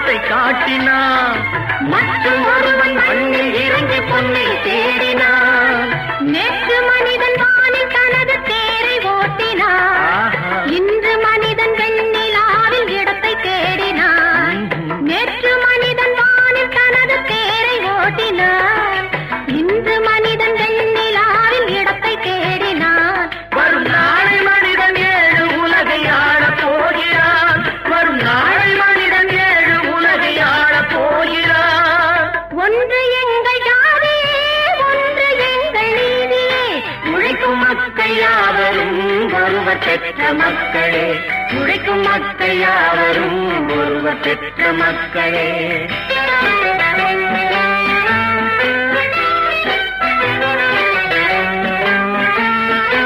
இடத்தை காட்டினான். மற்றும் ஒருவன் மண்ணில் இறங்கி பொன்னை ஒன்று எங்கள் ஜாதியே ஒன்று எங்கள் நீதியே உழைக்கும் மக்கள் யாவரும் ஒருவர் பெற்ற மக்களே. உழைக்கும் மக்கள் யாவரும் ஒருவர் பெற்ற மக்களே.